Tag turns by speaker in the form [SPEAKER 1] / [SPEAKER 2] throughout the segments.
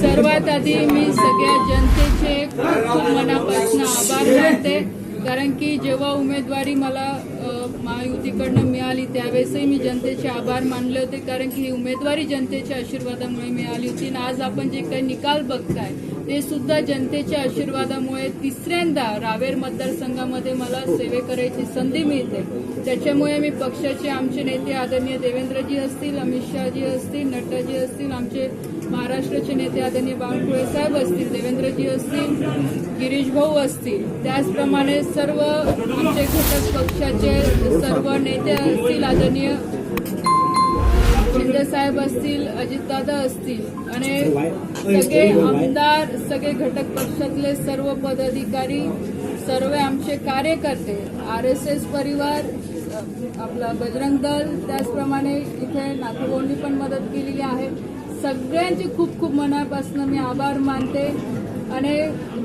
[SPEAKER 1] सर्वात आधी मी सगळ्या जनतेचे खूप खूप मनापासून आभार मानते कारण की जेव्हा उमेदवारी मला महायुतीकडनं मिळाली त्यावेळेसही मी जनतेचे आभार मानले होते. कारण की ही उमेदवारी जनतेच्या आशीर्वादामुळे मिळाली होती आणि आज आपण जे काही निकाल बघताय ते सुद्धा जनतेच्या आशीर्वादामुळे तिसऱ्यांदा रावेर मतदारसंघामध्ये मला सेवे करायची संधी मिळते. त्याच्यामुळे मी पक्षाचे आमचे नेते आदरणीय देवेंद्रजी असतील अमित शहाजी असतील नड्डाजी असतील आमचे महाराष्ट्राचे नेते आदरणीय बावनकुळे साहेब असतील देवेंद्रजी असतील गिरीश भाऊ असतील त्याचप्रमाणे सर्व आमचे घटक पक्षाचे सर्व नेते असतील आदरणीय शिंदे साहेब असतील अजितदादा असतील आणि सगळे आमदार सगळे घटक पक्षातले सर्व पदाधिकारी सर्व आमचे कार्यकर्ते आर एस एस परिवार आपला बजरंग दल त्याचप्रमाणे इथे नागपूरनी पण मदत केलेली आहे. सगळ्यांचे खूप खूप मनापासून मी आभार मानते आणि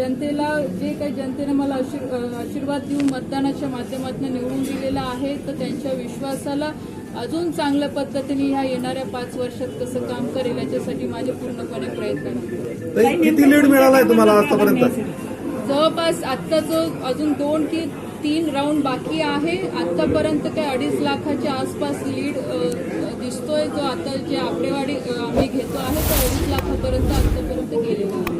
[SPEAKER 1] जनतेला जे काही जनतेने मला आशीर्वाद देऊन मतदानाच्या माध्यमातून निवडून दिलेला आहे तर त्यांच्या विश्वासाला अजून चांगल्या पद्धतीने ह्या येणाऱ्या पाच वर्षात कसं काम करेल याच्यासाठी माझे पूर्णपणे प्रयत्न राहतील.
[SPEAKER 2] ताई, किती लीड मिळालाय तुम्हाला आतापर्यंत
[SPEAKER 1] जवळपास आत्ता जो अजून दोन की तीन राऊंड बाकी आहे आतापर्यंत काय अडीच लाखाच्या आसपास लीड दिसतोय जो आता जे आकडेवारी अ, आम्ही घेतो आहे तो अडीच लाखापर्यंत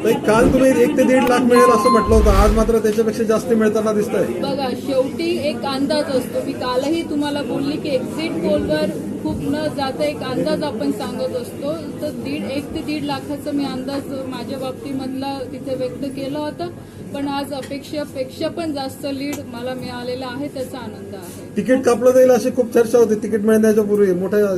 [SPEAKER 1] आहे
[SPEAKER 2] काल तुम्ही एक ते दीड लाख मिळेल असं म्हटलं होतं. आज मात्र त्याच्यापेक्षा जास्त मिळताना दिसतंय.
[SPEAKER 1] बघा शेवटी एक अंदाज असतो. मी कालही तुम्हाला बोलली की एक्झिट पोलवर खूप न जाता एक अंदाज आपण सांगत असतो. तर दीड एक ते दीड लाखाचा मी अंदाज माझ्या बाबतीमधला तिथे व्यक्त केला होता. पण आज अपेक्षेपेक्षा पण जास्त लीड मला मिळालेला आहे त्याचा आनंद आहे.
[SPEAKER 2] तिकीट कापलं जाईल अशी खूप चर्चा होती. तिकीट मिळण्याच्या पूर्वी मोठ्या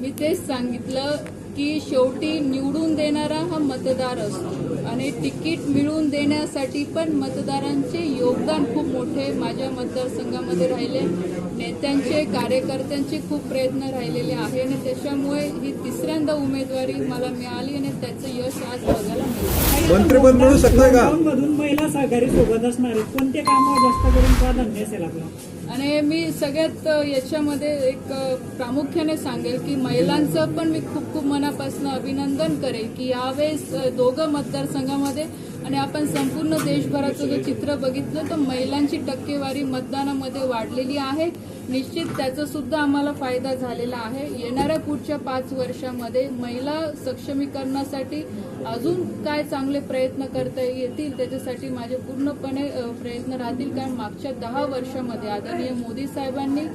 [SPEAKER 1] मी तेच सांगितलं. की शेवटी निवडून देणारा हा मतदार असतो. आणि तिकीट मिळवून देण्यासाठी पण मतदारांचे योगदान खूप मोठे माझ्या मतदारसंघामध्ये राहिले. नेत्यांचे कार्यकर्त्यांचे खूप प्रयत्न राहिलेले आहे आणि त्याच्यामुळे ही तिसऱ्यांदा उमेदवारी मला मिळाली आणि त्याचं यश आज बघायला
[SPEAKER 2] मंत्रिपद मिळू शकतंय का?
[SPEAKER 3] मधून महिला सहकारी सोबत असणार कोणते कामं जास्त करून प्राधान्य असेल आपलं?
[SPEAKER 1] आणि मी सगळ्यात याच्यामध्ये एक प्रामुख्याने सांगेल की महिलांचं पण मी खूप खूप मनापासून अभिनंदन करेल की यावेळेस दोघं मतदारसंघामध्ये आणि आपण संपूर्ण देशभराचं जो चित्र बघितलं तर महिलांची टक्केवारी मतदानामध्ये वाढलेली आहे. निश्चित त्याचा सुद्धा आम्हाला फायदा झालेला आहे. येणाऱ्या पुढच्या पाच वर्षामध्ये महिला सक्षमीकरणासाठी अजून काय चांगले प्रयत्न करता येतील त्याच्यासाठी माझे पूर्णपणे प्रयत्न राहतील. कारण मागच्या दहा वर्षामध्ये आदरणीय मोदी साहेबांनी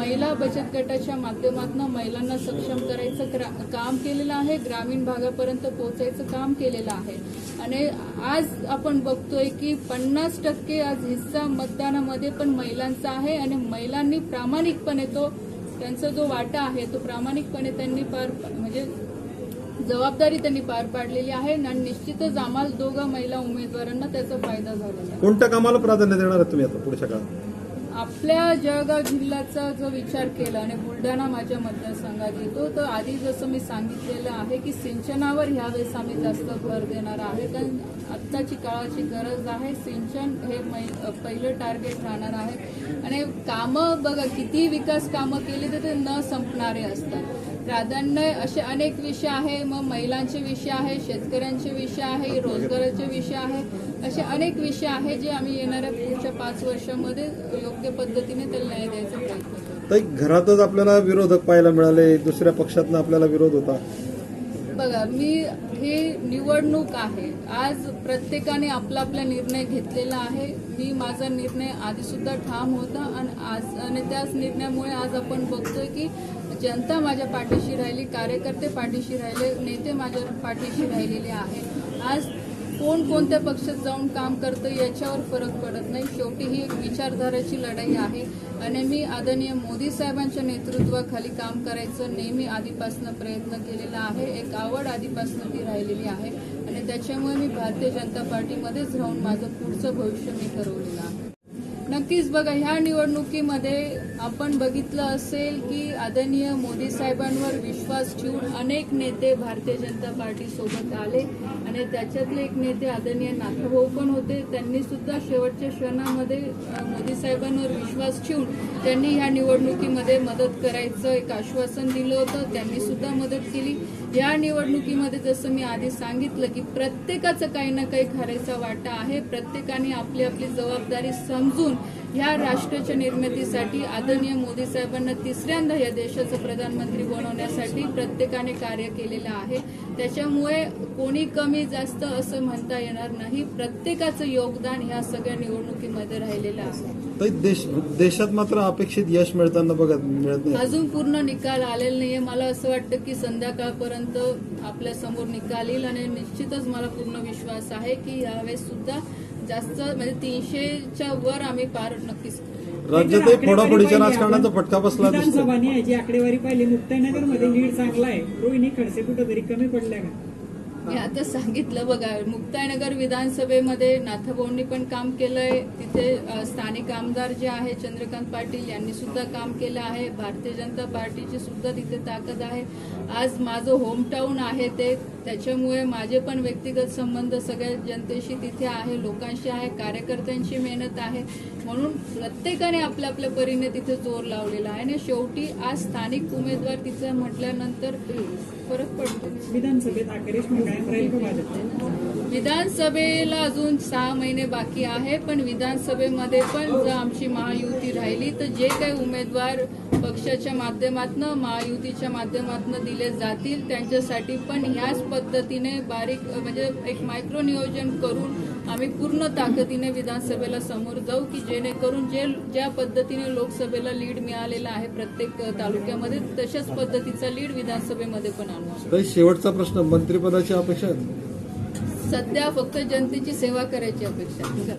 [SPEAKER 1] महिला बचत गटाच्या माध्यमातून महिलांना सक्षम करायचं काम केलेलं आहे. ग्रामीण भागापर्यंत पोहोचायचं काम केलेलं आहे. आणि आज आपण बघतोय की पन्नास टक्के आज हिस्सा मतदानामध्ये पण महिलांचा आहे आणि महिलांनी प्रामाणिकपणे तो त्यांचा जो वाटा आहे तो प्रामाणिकपणे त्यांनी पार म्हणजे जबाबदारी त्यांनी पार पाडलेली आहे आणि निश्चितच आम्हाला दोघा महिला उमेदवारांना त्याचा फायदा झाला
[SPEAKER 2] कोणत्या कामाला प्राधान्य देणार तुम्ही आता पुढच्या काळात?
[SPEAKER 1] आपल्या जळगाव जिल्ह्याचा जो विचार केला आणि बुलढाणा माझ्या मतदारसंघात येतो तर आधी जसं मी सांगितलेलं आहे की सिंचनावर ह्यावेळेस आम्ही जास्त भर देणार आहे. कारण आत्ताची काळाची गरज आहे. सिंचन हे मै- पहिलं टार्गेट राहणार आहे. आणि कामं बघा किती विकास कामं केली तर ते न संपणारे असतात. प्राधान्य असे अनेक विषय आहे. मग महिलांचे विषय आहे शेतकऱ्यांचे विषय आहे रोजगाराचे विषय आहे. असे अनेक विषय आहे जे आम्ही येणाऱ्या पुढच्या पाच वर्षामध्ये योग्य पद्धतीने त्याला न्याय द्यायचा प्रयत्न
[SPEAKER 2] घरातच आपल्याला विरोधक पाहायला मिळाले दुसऱ्या पक्षातनं आपल्याला विरोध होता.
[SPEAKER 1] बघा मी हे निवडणूक आहे. आज प्रत्येकाने आपला आपला निर्णय घेतलेला आहे. मी माझा निर्णय आधी सुद्धा ठाम होता आणि आज आणि त्याच निर्णयामुळे आज आपण बघतोय की जनता माझ्या पाठीशी राहिली कार्यकर्ते पाठीशी राहिले नेते माझ्या पाठीशी राहिलेले आहे आज कोण कोणत्या पक्षात जाऊन काम करतं याच्यावर फरक पडत नाही. शेवटी ही एक विचारधाराची लढाई आहे. आणि मी आदरणीय मोदी साहेबांच्या नेतृत्वाखाली काम करायचं नेहमी आधीपासून प्रयत्न केलेला आहे. एक आवड आधीपासून ती राहिलेली आहे. आणि त्याच्यामुळे मी भारतीय जनता पार्टीमध्येच राहून माझं पुढचं भविष्य मी ठरवलेलं आहे. नक्कीच बघा ह्या निवडणुकीमध्ये आपण बघितलं असेल की आदरणीय मोदी साहेबांवर विश्वास ठेवून अनेक नेते भारतीय जनता पार्टी सोबत आले आणि त्याच्यातले एक नेते आदरणीय नाथाभाऊ पण होते. त्यांनी सुद्धा शेवटच्या क्षणामध्ये मोदी साहेबांवर विश्वास ठेवून त्यांनी ह्या निवडणुकीमध्ये मदत करायचं एक आश्वासन दिलं होतं. त्यांनी सुद्धा मदत केली. या निवडणुकीमध्ये जसं मी आधी सांगितलं की प्रत्येकाचं काही ना काही खरायचा वाटा आहे. प्रत्येकाने आपली आपली जबाबदारी समजून ह्या राष्ट्राच्या निर्मितीसाठी आदरणीय मोदी साहेबांना तिसऱ्यांदा या देशाचं प्रधानमंत्री बनवण्यासाठी प्रत्येकाने कार्य केलेलं आहे. त्याच्यामुळे कोणी कमी जास्त असं म्हणता येणार नाही. प्रत्येकाचं योगदान ह्या सगळ्या निवडणुकीमध्ये राहिलेलं आहे.
[SPEAKER 2] देश देशात मात्र अपेक्षित यश मिळताना बघत मिळत नाही.
[SPEAKER 1] अजून पूर्ण निकाल आलेला नाहीये. मला असं वाटतं की संध्याकाळपर्यंत आपल्यासमोर निकाल येईल आणि निश्चितच मला पूर्ण विश्वास आहे की यावेळेस सुद्धा जास्त म्हणजे तीनशेच्या वर आम्ही पार नक्कीच.
[SPEAKER 2] राज्यातही फोडाफोडीच्या राजकारणाचा फटका बसला
[SPEAKER 3] विधानसभाने याची आकडेवारी पाहिली. मुक्ताईनगरमध्ये लीड चांगला आहे. रोहिणी खडसे कुठेतरी कमी पडल्या का?
[SPEAKER 1] मी आता सांगितलं बघा मुक्ताईनगर विधानसभेमध्ये नाथाभाऊंनी पण काम केलंय. तिथे स्थानिक आमदार जे आहे चंद्रकांत पाटील यांनी सुद्धा काम केलं आहे. भारतीय जनता पार्टीची सुद्धा तिथे ताकद आहे. आज माझं होमटाऊन आहे ते. त्याच्यामुळे माझे पण व्यक्तिगत संबंध सगळ्या जनतेशी तिथे आहे लोकांशी आहे कार्यकर्त्यांची मेहनत आहे. म्हणून प्रत्येकाने आपल्या आपल्या परीने तिथे जोर लावलेला आहे. आणि शेवटी आज स्थानिक उमेदवार तिथे म्हटल्यानंतर फरक पडतो.
[SPEAKER 3] विधानसभेत अखेरीस राहील भाजप.
[SPEAKER 1] विधानसभेला अजून सहा महिने बाकी आहे पण विधानसभेमध्ये पण जर आमची महायुती राहिली तर जे काही उमेदवार पक्षाच्या माध्यमातून महायुतीच्या माध्यमातून दिले जातील त्यांच्यासाठी पण ह्याच पद्धतीने बारीक म्हणजे एक मायक्रो नियोजन करून आम्ही पूर्ण ताकदीने विधानसभेला समोर जाऊ की जेणेकरून जे ज्या पद्धतीने लोकसभेला लीड मिळालेला आहे प्रत्येक तालुक्यामध्ये तशाच पद्धतीचा लीड विधानसभेमध्ये पण आणू
[SPEAKER 2] शेवटचा प्रश्न मंत्रिपदाची अपेक्षा?
[SPEAKER 1] सध्या फक्त जनतेची सेवा करायची अपेक्षा.